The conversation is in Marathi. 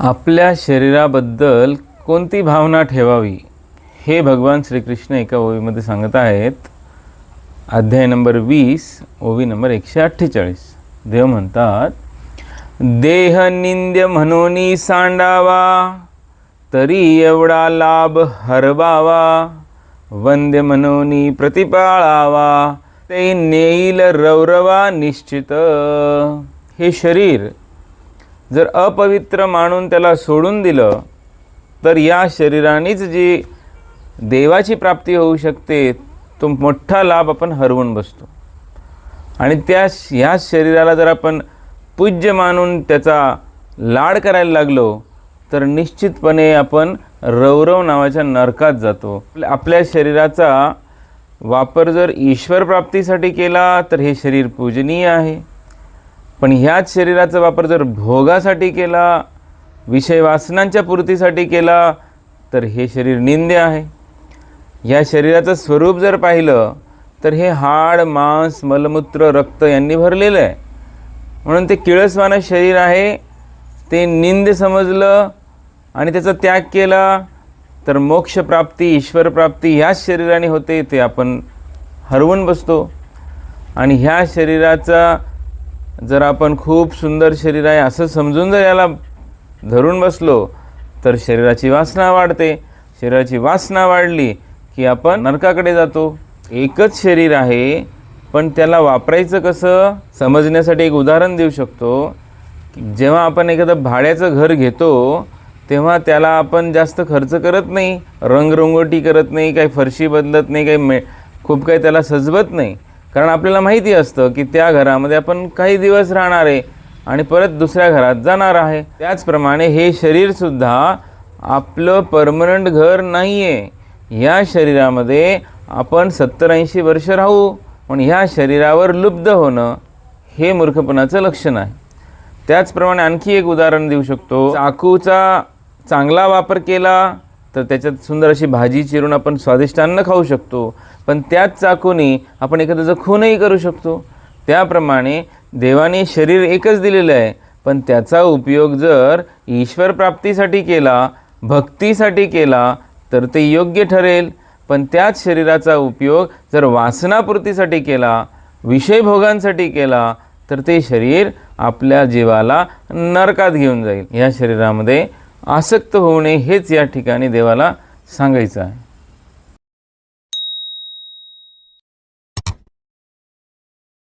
आपल्या शरीराबद्दल कोणती भावना ठेवावी हे भगवान श्रीकृष्ण एका ओवीमध्ये सांगत आहेत. अध्याय नंबर वीस ओवी नंबर एकशे अठ्ठेचाळीस. देव म्हणतात देह निंद्य म्हणोनी सांडावा तरी एवढा लाभ हरवावा. वंद्य म्हणोनी प्रतिपाळावा ते नेईल रौरवा निश्चित. हे शरीर जर अपवित्र मानून त्याला सोडून दिलं तर या शरीरानेच जी देवाची प्राप्ती होऊ शकते तो मोठा लाभ आपण हरवून बसतो. आणि त्या ह्या शरीराला जर आपण पूज्य मानून त्याचा लाड करायला लागलो तर निश्चितपणे आपण रौरव नावाच्या नरकात जातो. आपल्या- आपल्या शरीराचा वापर जर ईश्वर प्राप्तीसाठी केला तर हे शरीर पूजनीय आहे. पण ह्याच शरीराचा वापर जर भोगासाठी केला विषय वासनांच्या पूर्तीसाठी केला तर हे शरीर निंदे आहे. या शरीराचं स्वरूप जर पाहिलं तर हे हाड मांस मलमूत्र रक्त यांनी भरलेलं आहे. म्हणून ते किळसवानं शरीर आहे ते निंद समजलं आणि त्याचा त्याग केला तर मोक्षप्राप्ती ईश्वरप्राप्ती ह्याच शरीराने होते ते आपण हरवून बसतो. आणि ह्या शरीराचा जर आपण खूप सुंदर शरीर आहे असं समजून जर याला धरून बसलो तर शरीराची वासना वाढते. शरीराची वासना वाढली की आपण नरकाकडे जातो. एकच शरीर आहे पण त्याला वापरायचं कसं? समजण्यासाठी एक उदाहरण देऊ शकतो. जेव्हा आपण एखादं भाड्याचं घर घेतो तेव्हा त्याला आपण जास्त खर्च करत नाही. रंगरंगोटी करत नाही काही फरशी बदलत नाही काही मे खूप काही त्याला सजवत नाही. कारण आपल्याला माहिती असतं की त्या घरामध्ये आपण काही दिवस राहणार आहे आणि परत दुसऱ्या घरात जाणार आहे. त्याचप्रमाणे हे शरीरसुद्धा आपलं परमनंट घर नाही आहे ह्या शरीरामध्ये आपण सत्तर ऐंशी वर्ष राहू पण ह्या शरीरावर लुब्ध होणं हे मूर्खपणाचं लक्षण आहे. त्याचप्रमाणे आणखी एक उदाहरण देऊ शकतो. चाकूचा चांगला वापर केला तर त्याच्यात सुंदर अशी भाजी चिरून आपण स्वादिष्ट अन्न खाऊ शकतो. पण त्याच चाकूनी आपण एखाद्याचं खूनही करू शकतो. त्याप्रमाणे देवाने शरीर एकच दिलेलं आहे. पण त्याचा उपयोग जर ईश्वर प्राप्तीसाठी केला भक्तीसाठी केला तर ते योग्य ठरेल. पण त्याच शरीराचा उपयोग जर वासनापूर्तीसाठी केला विषयभोगांसाठी केला तर ते शरीर आपल्या जीवाला नरकात घेऊन जाईल. या शरीरामध्ये आसक्त होऊ नये हेच या ठिकाणी देवाला सांगायचं आहे.